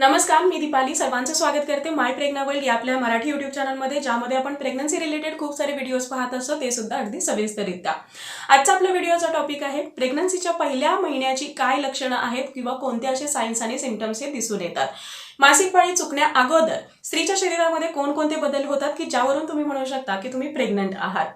नमस्कार मी दीपाली. सर्वांचं स्वागत करते माय प्रेग्ना वर्ल्ड या आपल्या मराठी युट्यूब चॅनलमध्ये ज्यामध्ये आपण प्रेग्नन्सी रिलेटेड खूप सारे व्हिडिओज पाहत असतो. ते सुद्धा अगदी सविस्तरित्या. आजचा आपल्या व्हिडिओचा टॉपिक आहे प्रेग्नन्सीच्या पहिल्या महिन्याची काय लक्षणं आहेत किंवा कोणते असे सायन्स आणि सिमटम्स हे दिसून येतात? मासिक पाळी चुकण्या अगोदर स्त्रीच्या शरीरामध्ये कोणकोणते बदल होतात की ज्यावरून तुम्ही म्हणू शकता की तुम्ही प्रेग्नंट आहात?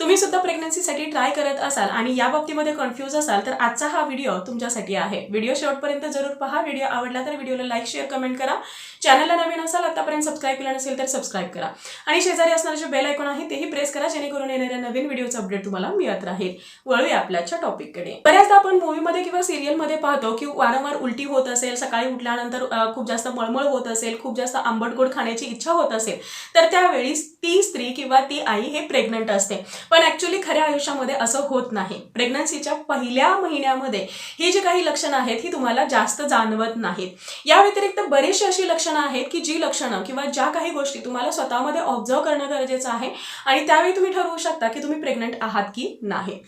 तुम्ही सुद्धा प्रेग्नन्सीसाठी ट्राय करत असाल आणि या बाबतीमध्ये कन्फ्यूज असाल तर आजचा हा व्हिडिओ तुमच्यासाठी आहे. व्हिडिओ शेवटपर्यंत जरूर पहा. व्हिडिओ आवडला तर व्हिडिओला लाईक शेअर कमेंट करा. चॅनलला नवीन असाल आतापर्यंत सबस्क्राईब केलं नसेल तर सबस्क्राईब करा. आणि शेजारी असणारे जे बेल ऐकून आहे तेही प्रेस करा जेणेकरून येणाऱ्या नवीन व्हिडिओचं अपडेट तुम्हाला मिळत राहील. वळूया आपल्याच्या टॉपिककडे बऱ्याचदा आपण मूवीमध्ये किंवा सिरियलमध्ये पाहतो की वारंवार उलटी होत असेल सकाळी उठल्यानंतर खूप जास्त मळमळ होत असेल खूप जास्त आंबट गोड खाण्याची इच्छा होत असेल तर त्यावेळी ती स्त्री किंवा ती आई हे प्रेग्नंट असते. पण ऍक्च्युली खऱ्या आयुष्यामध्ये असं होत नाही. प्रेग्नन्सीच्या पहिल्या महिन्यामध्ये ही जी काही लक्षणं आहेत ही तुम्हाला जास्त जाणवत नाहीत. या व्यतिरिक्त बरीचशी अशी लक्षणं आहेत की जी लक्षणं किंवा ज्या काही गोष्टी तुम्हाला स्वतःमध्ये ऑब्झर्व करणं गरजेचं आहे आणि त्यावेळी तुम्ही ठरवू शकता की तुम्ही प्रेग्नंट आहात की नाही.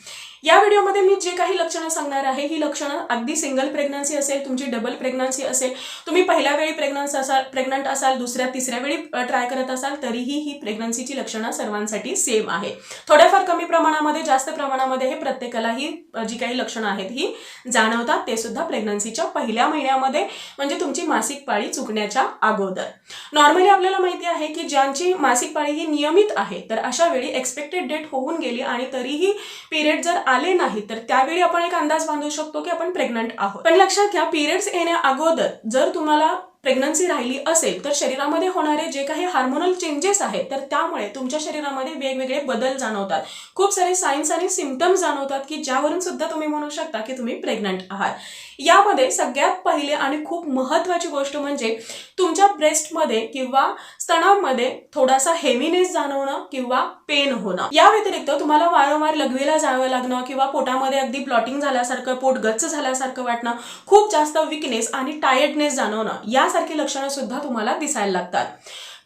या व्हिडिओमध्ये मी जे काही लक्षणं सांगणार आहे ही लक्षणं अगदी सिंगल प्रेग्नन्सी असेल तुमची डबल प्रेग्नन्सी असेल तुम्ही पहिल्या वेळी प्रेग्नन्स असाल प्रेग्नंट असाल दुसऱ्या तिसऱ्या वेळी ट्राय करत असाल तरीही ही प्रेग्नन्सीची लक्षणं सर्वांसाठी सेम आहे. थोड्याफार कमी प्रमाणामध्ये जास्त प्रमाणामध्ये हे प्रत्येकाला ही जी काही लक्षणं आहेत ही जाणवतात ते सुद्धा प्रेग्नन्सीच्या पहिल्या महिन्यामध्ये म्हणजे तुमची मासिक पाळी चुकण्याच्या अगोदर. नॉर्मली आपल्याला माहिती आहे की ज्यांची मासिक पाळी ही नियमित आहे तर अशा वेळी एक्सपेक्टेड डेट होऊन गेली आणि तरीही पिरियड जर आले नाही तर त्यावेळी आपण एक अंदाज बांधू शकतो की आपण प्रेग्नंट आहोत. पण लक्षात घ्या पिरियड्स येण्या अगोदर जर तुम्हाला प्रेग्नन्सी राहिली असेल तर शरीरामध्ये होणारे जे काही हार्मोनल चेंजेस आहेत तर त्यामुळे तुमच्या शरीरामध्ये वेगवेगळे बदल जाणवतात. खूप सारे सायन्स आणि सिमटम्स जाणवतात की ज्यावरून सुद्धा तुम्ही म्हणू शकता की तुम्ही प्रेग्नंट आहात. यामध्ये सगळ्यात पहिले आणि खूप महत्वाची गोष्ट म्हणजे तुमच्या ब्रेस्टमध्ये किंवा स्तनामध्ये थोडासा हेवीनेस जाणवणं किंवा पेन होणं. या व्यतिरिक्त तुम्हाला वारंवार लघवीला जावं लागणं किंवा पोटामध्ये अगदी ब्लॉटिंग झाल्यासारखं पोट गच्च झाल्यासारखं वाटणं खूप जास्त विकनेस आणि टायर्डनेस जाणवणं यासारखी लक्षणं सुद्धा तुम्हाला दिसायला लागतात.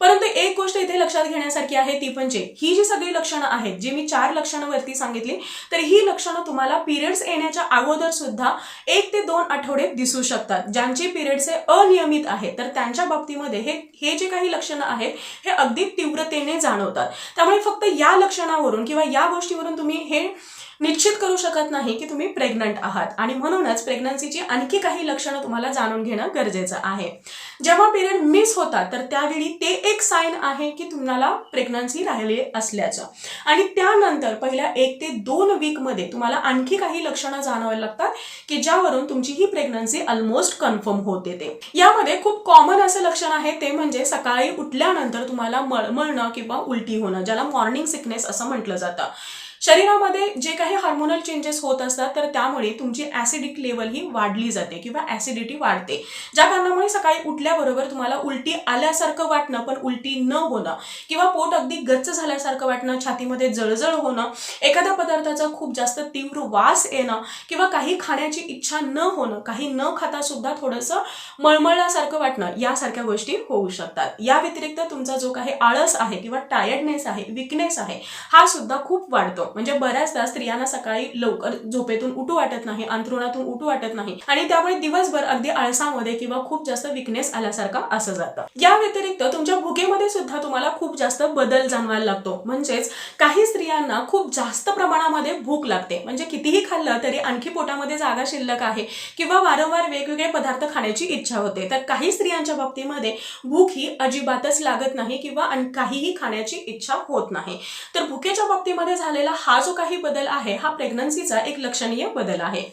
परंतु एक गोष्ट इथे लक्षात घेण्यासारखी आहे ती म्हणजे ही जी सगळी लक्षणं आहेत जी मी चार लक्षणं वरती सांगितली तर ही लक्षणं तुम्हाला पिरियड्स येण्याच्या अगोदर सुद्धा एक ते दोन आठवडे दिसू शकतात. ज्यांचे पिरियड्स हे अनियमित आहेत तर त्यांच्या बाबतीमध्ये हे हे जे काही लक्षणं आहेत हे अगदी तीव्रतेने जाणवतात. त्यामुळे फक्त या लक्षणावरून किंवा या गोष्टीवरून तुम्ही हे निश्चित करू शकत नाही की तुम्ही प्रेग्नंट आहात. आणि म्हणूनच प्रेग्नन्सीची आणखी काही लक्षणं तुम्हाला जाणून घेणं गरजेचं आहे. जेव्हा पिरियड मिस होतात तर त्यावेळी ते एक साईन आहे की तुम्हाला प्रेग्नन्सी राहिली असल्याचं. आणि त्यानंतर पहिल्या एक ते दोन वीकमध्ये तुम्हाला आणखी काही लक्षणं जाणवायला लागतात की ज्यावरून तुमची ही प्रेग्नन्सी ऑलमोस्ट कन्फर्म होते ते यामध्ये खूप कॉमन असं लक्षण आहे ते म्हणजे सकाळी उठल्यानंतर तुम्हाला मळमळणं किंवा उलटी होणं ज्याला मॉर्निंग सिकनेस असं म्हटलं जातं. शरीरामध्ये जे काही हार्मोनल चेंजेस होत असतात तर त्यामुळे तुमची ऍसिडिक लेवल ही वाढली जाते किंवा ऍसिडिटी वाढते. ज्या कारणामुळे सकाळी उठल्याबरोबर तुम्हाला उलटी आल्यासारखं वाटणं पण उलटी न होणं किंवा पोट अगदी गच्च झाल्यासारखं वाटणं छातीमध्ये जळजळ होणं एखाद्या पदार्थाचा खूप जास्त तीव्र वास येणं किंवा काही खाण्याची इच्छा न होणं काही न खाता सुद्धा थोडंसं मळमळल्यासारखं वाटणं यासारख्या गोष्टी होऊ शकतात. या व्यतिरिक्त तुमचा जो काही आळस आहे किंवा टायर्डनेस आहे विकनेस आहे हा सुद्धा खूप वाढतो. म्हणजे बऱ्याचदा स्त्रियांना सकाळी लवकर झोपेतून उठू वाटत नाही अंथरुणातून उठू वाटत नाही. आणि त्यामुळे दिवसभर अगदी आळसामध्ये किंवा खूप जास्त विकनेस आल्यासारखं असं जातं. या व्यतिरिक्त तुमच्या भुकेमध्ये सुद्धा तुम्हाला खूप जास्त बदल जाणवायला लागतो. म्हणजेच काही स्त्रियांना खूप जास्त प्रमाणामध्ये भूक लागते. म्हणजे कितीही खाल्लं तरी आणखी पोटामध्ये जागा शिल्लक आहे किंवा वारंवार वेगवेगळे पदार्थ खाण्याची इच्छा होते. तर काही स्त्रियांच्या बाबतीमध्ये भूक ही अजिबातच लागत नाही किंवा काहीही खाण्याची इच्छा होत नाही. तर भुकेच्या बाबतीमध्ये झालेला हा जो काही बदल आहे हा प्रेग्नन्सीचा एक लक्षणीय बदल आहे.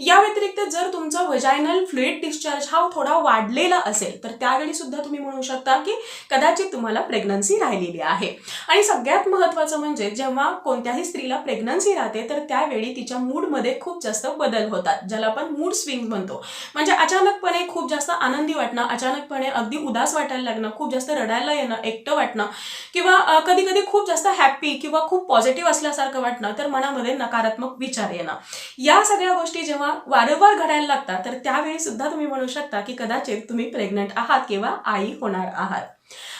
या व्यतिरिक्त जर तुमचा व्हजायनल फ्लुईड डिस्चार्ज हा थोडा वाढलेला असेल तर त्यावेळी सुद्धा तुम्ही म्हणू शकता की कदाचित तुम्हाला प्रेग्नन्सी राहिलेली आहे. आणि सगळ्यात महत्वाचं म्हणजे जेव्हा कोणत्याही स्त्रीला प्रेग्नन्सी राहते तर त्यावेळी तिच्या मूडमध्ये खूप जास्त बदल होतात ज्याला आपण मूड स्विंग म्हणतो. म्हणजे अचानकपणे खूप जास्त आनंदी वाटणं अचानकपणे अगदी उदास वाटायला लागणं खूप जास्त रडायला येणं एकटं वाटणं किंवा कधी कधी खूप जास्त हॅप्पी किंवा खूप पॉझिटिव्ह असल्यासारखं वाटणं तर मनामध्ये नकारात्मक विचार येणं. या सगळ्या गोष्टी जेव्हा वारंवार घडायला लागतात तर त्यावेळी सुद्धा तुम्ही म्हणू शकता की कदाचित तुम्ही प्रेग्नंट आहात किंवा आई होणार आहात.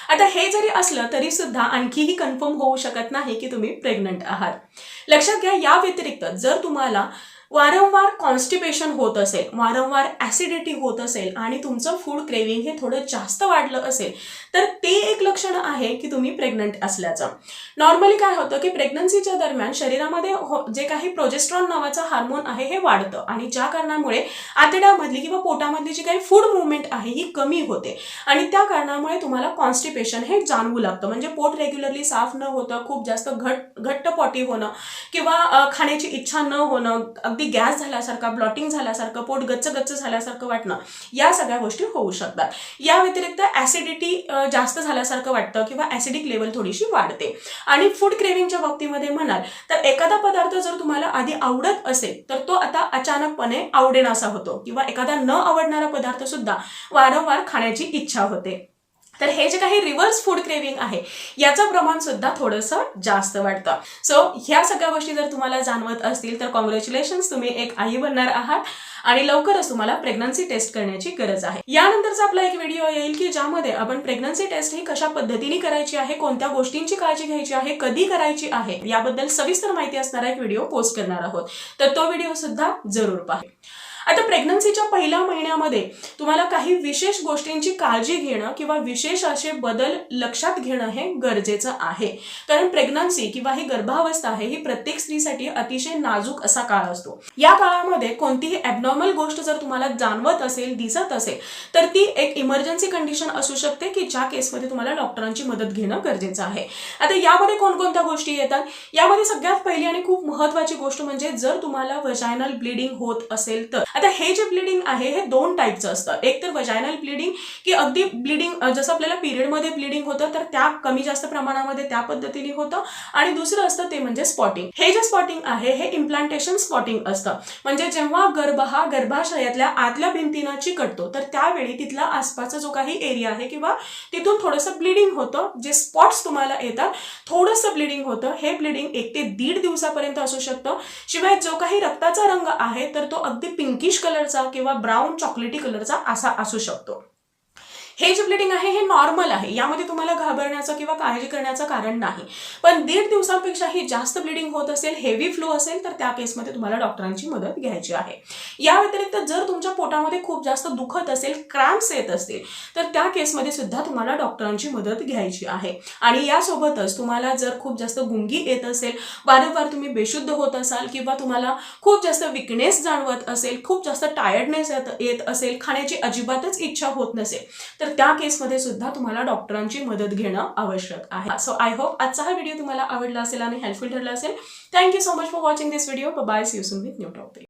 आता हे जरी असलं तरी सुद्धा आणखीही कन्फर्म होऊ शकत नाही की तुम्ही प्रेग्नंट आहात. लक्षात घ्या या व्यतिरिक्त जर तुम्हाला वारंवार कॉन्स्टिपेशन होत असेल वारंवार ॲसिडिटी होत असेल आणि तुमचं फूड क्रेविंग हे थोडं जास्त वाढलं असेल तर ते एक लक्षण आहे की तुम्ही प्रेग्नंट असल्याचं. नॉर्मली काय होतं की प्रेग्नन्सीच्या दरम्यान शरीरामध्ये हो- जे काही प्रोजेस्ट्रॉन नावाचं हार्मोन आहे हे वाढतं आणि ज्या कारणामुळे आतड्यामधली किंवा पोटामधली जी काही फूड मुवमेंट आहे ही कमी होते. आणि त्या कारणामुळे तुम्हाला कॉन्स्टिपेशन हे जाणवू लागतं. म्हणजे पोट रेग्युलरली साफ न होतं खूप जास्त घट घट्ट पॉटी होणं किंवा खाण्याची इच्छा न होणं अगदी गॅस झाल्यासारखा ब्लॉटिंग झाल्यासारखं पोट गच्च गच्च झाल्यासारखं वाटणं या सगळ्या गोष्टी होऊ शकतात. या व्यतिरिक्त ॲसिडिटी जास्त झाल्यासारखं वाटतं किंवा ॲसिडिक लेवल थोडीशी वाढते. आणि फूड क्रेविंगच्या बाबतीमध्ये म्हणाल तर एखादा पदार्थ जर तुम्हाला आधी आवडत असेल तर तो आता अचानकपणे आवडेनासा होतो किंवा एखादा न आवडणारा पदार्थ सुद्धा वारंवार खाण्याची इच्छा होते. तर हे जे काही रिव्हर्स फूड क्रेविंग आहे याचं प्रमाण सुद्धा थोडंसं जास्त वाटतं सो ह्या सगळ्या गोष्टी जर तुम्हाला जाणवत असतील तर कॉंग्रॅच्युलेशन्स तुम्ही एक आई बनणार आहात आणि लवकरच तुम्हाला प्रेग्नन्सी टेस्ट करण्याची गरज आहे. यानंतरचा आपला एक व्हिडिओ येईल की ज्यामध्ये आपण प्रेग्नन्सी टेस्ट ही कशा पद्धतीने करायची आहे कोणत्या गोष्टींची काळजी घ्यायची आहे कधी करायची आहे याबद्दल सविस्तर माहिती असणारा एक व्हिडिओ पोस्ट करणार आहोत. तर तो व्हिडिओ सुद्धा जरूर पहा. आता प्रेग्नन्सीच्या पहिल्या महिन्यामध्ये तुम्हाला काही विशेष गोष्टींची काळजी घेणं किंवा विशेष असे बदल लक्षात घेणं हे गरजेचं आहे. कारण प्रेग्नन्सी किंवा ही गर्भावस्था आहे ही प्रत्येक स्त्रीसाठी अतिशय नाजूक असा काळ असतो. या काळामध्ये कोणतीही ॲबनॉर्मल गोष्ट जर तुम्हाला जाणवत असेल दिसत असेल तर ती एक इमर्जन्सी कंडिशन असू शकते की ज्या केसमध्ये तुम्हाला डॉक्टरांची मदत घेणं गरजेचं आहे. आता यामध्ये कोणकोणत्या गोष्टी येतात? यामध्ये सगळ्यात पहिली आणि खूप महत्वाची गोष्ट म्हणजे जर तुम्हाला व्हजायनल ब्लिडिंग होत असेल तर. आता हे जे ब्लिडिंग आहे हे दोन टाईपचं असतं एक तर वजायनल ब्लिडिंग की अगदी ब्लिडिंग जसं आपल्याला पिरियडमध्ये ब्लिडिंग होतं तर त्या कमी जास्त प्रमाणामध्ये त्या पद्धतीने होतं. आणि दुसरं असतं ते म्हणजे स्पॉटिंग हे जे स्पॉटिंग आहे हे इम्प्लांटेशन स्पॉटिंग असतं. म्हणजे जेव्हा गर्भ हा गर्भाशयातल्या आतल्या भिंतीनं चिकटतो तर त्यावेळी तिथला आसपासचा जो काही एरिया आहे किंवा तिथून थोडंसं ब्लिडिंग होतं जे स्पॉट्स तुम्हाला येतात थोडंसं ब्लिडिंग होतं हे ब्लिडिंग एक ते दीड दिवसापर्यंत असू शकतं. शिवाय जो काही रक्ताचा रंग आहे तर तो अगदी पिंकिश कलरचा किंवा ब्राऊन चॉकलेटी कलरचा असा असू शकतो. हे जे ब्लिडिंग आहे हे नॉर्मल आहे. यामध्ये तुम्हाला घाबरण्याचं किंवा काळजी करण्याचं कारण नाही. पण दीड दिवसांपेक्षाही जास्त ब्लिडिंग होत असेल हेवी फ्लो असेल तर त्या केसमध्ये तुम्हाला डॉक्टरांची मदत घ्यायची आहे. या व्यतिरिक्त जर तुमच्या पोटामध्ये खूप जास्त दुखत असेल क्रॅम्प्स येत असतील तर त्या केसमध्ये सुद्धा तुम्हाला डॉक्टरांची मदत घ्यायची आहे. आणि यासोबतच तुम्हाला जर खूप जास्त गुंगी येत असेल वारंवार तुम्ही बेशुद्ध होत असाल किंवा तुम्हाला खूप जास्त विकनेस जाणवत असेल खूप जास्त टायर्डनेस येत असेल खाण्याची अजिबातच इच्छा होत नसेल तर तर त्या केसमध्ये सुद्धा तुम्हाला डॉक्टरांची मदत घेणं आवश्यक आहे. सो आय होप आजचा हा व्हिडिओ तुम्हाला आवडला असेल आणि हेल्पफुल ठरला असेल. Thank you so much for watching this video bye see you soon with new topic